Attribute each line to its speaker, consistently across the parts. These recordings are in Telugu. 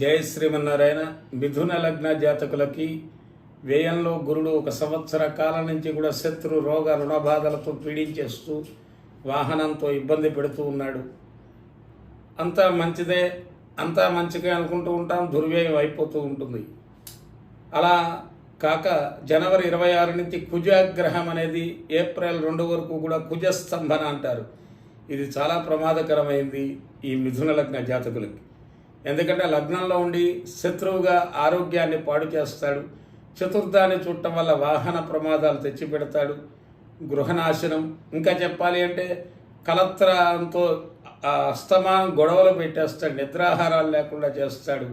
Speaker 1: జయ శ్రీమన్నారాయణ మిథున లగ్న జాతకులకి వ్యయంలో గురుడు ఒక సంవత్సర కాలం నుంచి కూడా శత్రు రోగ రుణబాధలతో పీడించేస్తూ వాహనంతో ఇబ్బంది పెడుతూ ఉన్నాడు. అంతా మంచిదే అంతా మంచిగా అనుకుంటూ ఉంటాం దుర్వ్యయం అయిపోతూ ఉంటుంది. అలా కాక జనవరి ఇరవై ఆరు నుంచి కుజగ్రహం అనేది ఏప్రిల్ రెండు వరకు కూడా కుజస్తంభన అంటారు. ఇది చాలా ప్రమాదకరమైంది ఈ మిథున లగ్న జాతకులకి. ఎందుకంటే లగ్నంలో ఉండి శత్రువుగా ఆరోగ్యాన్ని పాడు చేస్తాడు. చతుర్థాన్ని చూడటం వల్ల వాహన ప్రమాదాలు తెచ్చిపెడతాడు. గృహనాశనం ఇంకా చెప్పాలి అంటే కలత్రంతో ఆ అస్తమానం గొడవలు పెట్టేస్తాడు. నిద్రాహారాలు లేకుండా చేస్తాడు.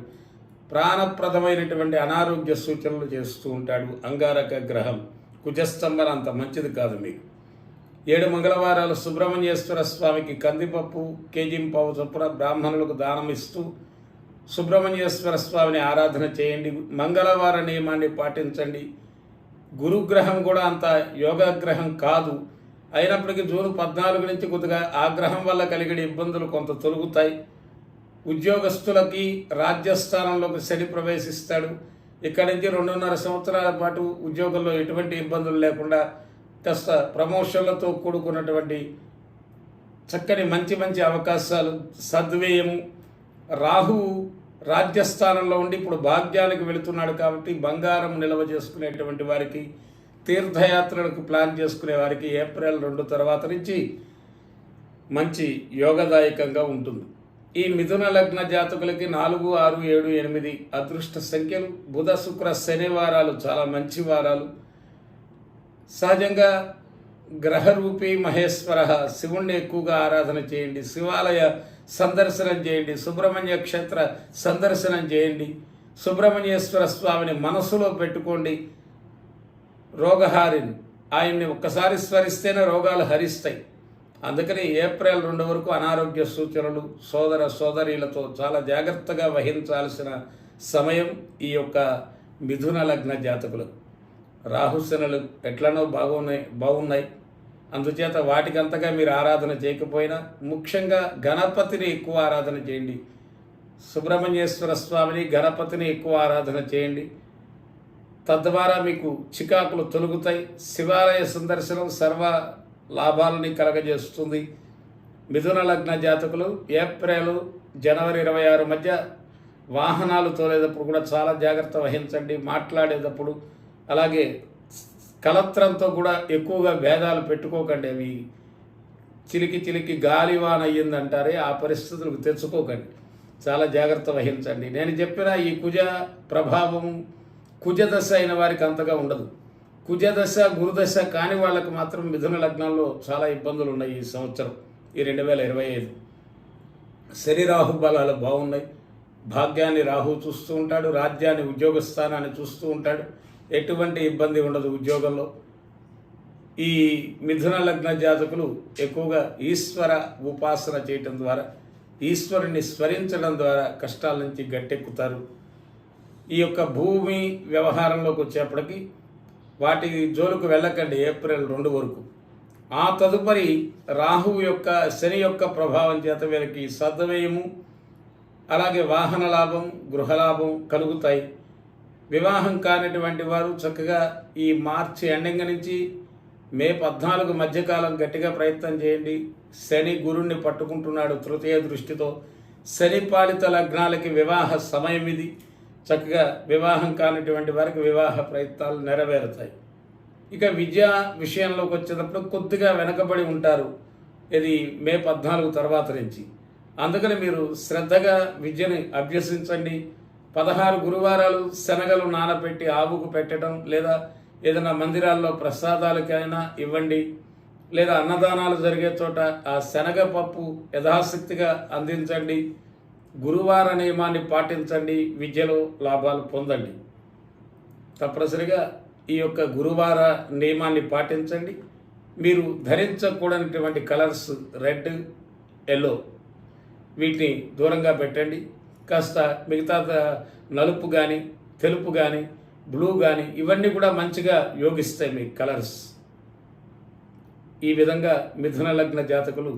Speaker 1: ప్రాణప్రదమైనటువంటి అనారోగ్య సూచనలు చేస్తూ ఉంటాడు. అంగారక గ్రహం. కుజస్తంభన అంత మంచిది కాదు మీకు. ఏడు మంగళవారాలు సుబ్రహ్మణ్యేశ్వర స్వామికి కందిపప్పు కేజీంపావు చొప్పున బ్రాహ్మణులకు దానం ఇస్తూ సుబ్రహ్మణ్యేశ్వర స్వామిని ఆరాధన చేయండి మంగళవార నియమాన్ని పాటించండి. గురుగ్రహం కూడా అంత యోగగ్రహం కాదు. అయినప్పటికీ జూన్ పద్నాలుగు నుంచి కొద్దిగా ఆ గ్రహం వల్ల కలిగే ఇబ్బందులు కొంత తొలుగుతాయి. ఉద్యోగస్తులకి రాజ్యస్థానంలోకి శని ప్రవేశిస్తాడు. ఇక్కడి నుంచి రెండున్నర సంవత్సరాల పాటు ఉద్యోగంలో ఎటువంటి ఇబ్బందులు లేకుండా కాస్త ప్రమోషన్లతో కూడుకున్నటువంటి చక్కని మంచి మంచి అవకాశాలు సద్వేయము రాహు రాజ్యస్థానంలో ఉండి ఇప్పుడు భాగ్యానికి వెళుతున్నాడు కాబట్టి బంగారం నిల్వ చేసుకునేటువంటి వారికి తీర్థయాత్రలకు ప్లాన్ చేసుకునే వారికి ఏప్రిల్ రెండు తర్వాత నుంచి మంచి యోగదాయకంగా ఉంటుంది. ఈ మిథున లగ్న జాతకులకి నాలుగు ఆరు ఏడు ఎనిమిది అదృష్ట సంఖ్యలు. బుధ శుక్ర శనివారాలు చాలా మంచి వారాలు. సహజంగా గ్రహరూపి మహేశ్వర. శివుణ్ణి ఎక్కువగా ఆరాధన చేయండి. శివాలయ సందర్శనం చేయండి. సుబ్రహ్మణ్య క్షేత్ర సందర్శనం చేయండి. సుబ్రహ్మణ్యేశ్వర స్వామిని మనసులో పెట్టుకోండి. రోగహారిని ఆయన్ని ఒక్కసారి స్మరిస్తేనే రోగాలు హరిస్తాయి. అందుకని ఏప్రిల్ రెండు వరకు అనారోగ్య సూచనలు సోదర సోదరీలతో చాలా జాగ్రత్తగా వహించాల్సిన సమయం ఈ యొక్క మిథున లగ్న జాతకులు రాహుశనులు ఎట్లనో బాగున్నాయి బాగున్నాయి. అందుచేత వాటికంతగా మీరు ఆరాధన చేయకపోయినా ముఖ్యంగా గణపతిని ఎక్కువ ఆరాధన చేయండి. సుబ్రహ్మణ్యేశ్వర స్వామిని గణపతిని ఎక్కువ ఆరాధన చేయండి. తద్వారా మీకు చికాకులు తొలుగుతాయి శివాలయ సందర్శనం సర్వ లాభాలని కలగజేస్తుంది. మిథున లగ్న జాతకులు ఏప్రిల్ జనవరి ఇరవై ఆరు మధ్య వాహనాలు తోలేటప్పుడు కూడా చాలా జాగ్రత్త వహించండి మాట్లాడేటప్పుడు అలాగే కలత్రంతో కూడా ఎక్కువగా భేదాలు పెట్టుకోకండి అవి. చిలికి చిలికి గాలివాన అయ్యిందంటారే ఆ పరిస్థితులకు తెచ్చుకోకండి చాలా జాగ్రత్త వహించండి. నేను చెప్పిన ఈ కుజ ప్రభావం కుజదశ అయిన వారికి అంతగా ఉండదు. కుజదశ గురుదశ కాని వాళ్ళకి మాత్రం మిథున లగ్నంలో చాలా ఇబ్బందులు ఉన్నాయి ఈ సంవత్సరం ఈ రెండు వేల ఇరవై ఐదు. శరీరాహు బలాలు బాగున్నాయి. భాగ్యాన్ని రాహు చూస్తూ ఉంటాడు రాజ్యాన్ని ఉద్యోగ స్థానాన్ని చూస్తూ ఉంటాడు. ఎటువంటి ఇబ్బంది ఉండదు ఉద్యోగంలో. ఈ మిథున లగ్న జాతకులు ఎక్కువగా ఈశ్వర ఉపాసన చేయటం ద్వారా ఈశ్వరుని స్మరించడం ద్వారా కష్టాల నుంచి గట్టెక్కుతారు. ఈ యొక్క భూమి వ్యవహారంలోకి వచ్చేప్పటికి వాటి జోలుకు వెళ్ళకండి ఏప్రిల్ రెండు వరకు. ఆ తదుపరి రాహువు యొక్క శని యొక్క ప్రభావం చేత వీళ్ళకి సద్వయము అలాగే వాహన లాభం గృహలాభం కలుగుతాయి. వివాహం కానిటువంటి వారు చక్కగా ఈ మార్చి ఎండింగ్ నుంచి మే పద్నాలుగు మధ్యకాలం గట్టిగా ప్రయత్నం చేయండి. శని గురుణ్ణి పట్టుకుంటున్నాడు తృతీయ దృష్టితో. శని పాలిత లగ్నాలకి వివాహ సమయం ఇది. చక్కగా వివాహం కానిటువంటి వారికి వివాహ ప్రయత్నాలు నెరవేరుతాయి. ఇక విద్యా విషయంలోకి వచ్చేటప్పుడు కొద్దిగా వెనకబడి ఉంటారు. ఇది మే పద్నాలుగు తర్వాత నుంచి. అందుకని మీరు శ్రద్ధగా విద్యని అభ్యసించండి. పదహారు గురువారాలు శనగలు నానబెట్టి ఆవుకు పెట్టడం లేదా ఏదైనా మందిరాల్లో ప్రసాదాలకైనా ఇవ్వండి లేదా అన్నదానాలు జరిగే చోట ఆ శనగపప్పు యథాశక్తిగా అందించండి గురువార నియమాన్ని పాటించండి విద్యలో లాభాలు పొందండి. తప్పనిసరిగా ఈ యొక్క గురువార నియమాన్ని పాటించండి. మీరు ధరించకూడనటువంటి కలర్స్ రెడ్ ఎల్లో వీటిని దూరంగా పెట్టండి. కాస్త మిగతా నలుపు కానీ తెలుపు కానీ బ్లూ కానీ ఇవన్నీ కూడా మంచిగా యోగిస్తాయి మీ కలర్స్. ఈ విధంగా మిథున లగ్న జాతకులు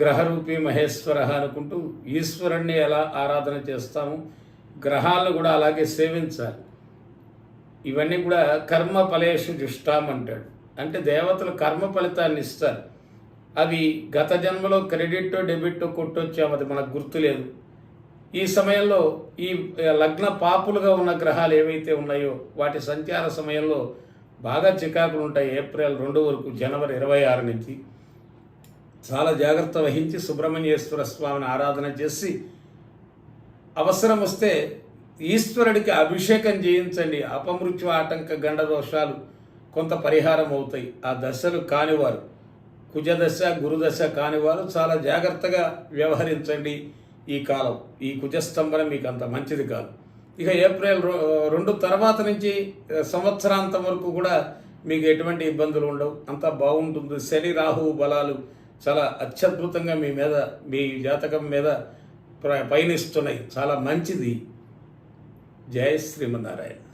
Speaker 1: గ్రహరూపి మహేశ్వర అనుకుంటూ ఈశ్వరుణ్ణి ఎలా ఆరాధన చేస్తాము గ్రహాలను కూడా అలాగే సేవించాలి. ఇవన్నీ కూడా కర్మ ఫలేషు జుష్టాం అంటాడు. అంటే దేవతలు కర్మ ఫలితాన్ని ఇస్తారు. అవి గత జన్మలో క్రెడిట్ డెబిట్ కొట్టొచ్చాము అది మనకు గుర్తులేదు. ఈ సమయంలో ఈ లగ్న పాపులుగా ఉన్న గ్రహాలు ఏవైతే ఉన్నాయో వాటి సంచార సమయంలో బాగా చికాకులు ఉంటాయి. ఏప్రిల్ రెండు వరకు జనవరి ఇరవై ఆరు నుంచి. చాలా జాగ్రత్త వహించి సుబ్రహ్మణ్యేశ్వర స్వామిని ఆరాధన చేసి అవసరం వస్తే ఈశ్వరుడికి అభిషేకం చేయించండి. అపమృత్యు ఆటంక గండ దోషాలు కొంత పరిహారం అవుతాయి. ఆ దశలు కానివారు కుజదశ గురుదశ కానివారు చాలా జాగ్రత్తగా వ్యవహరించండి. ఈ కాలం ఈ కుజస్తంభన మీకు అంత మంచిది కాదు. ఇక ఏప్రిల్ రెండు తర్వాత నుంచి సంవత్సరాంతం వరకు కూడా మీకు ఎటువంటి ఇబ్బందులు ఉండవు. అంతా బాగుంటుంది. శని రాహు బలాలు చాలా అత్యద్భుతంగా మీ మీద మీ జాతకం మీద ప్ర- పయనిస్తున్నాయి. చాలా మంచిది. జయ శ్రీమన్నారాయణ.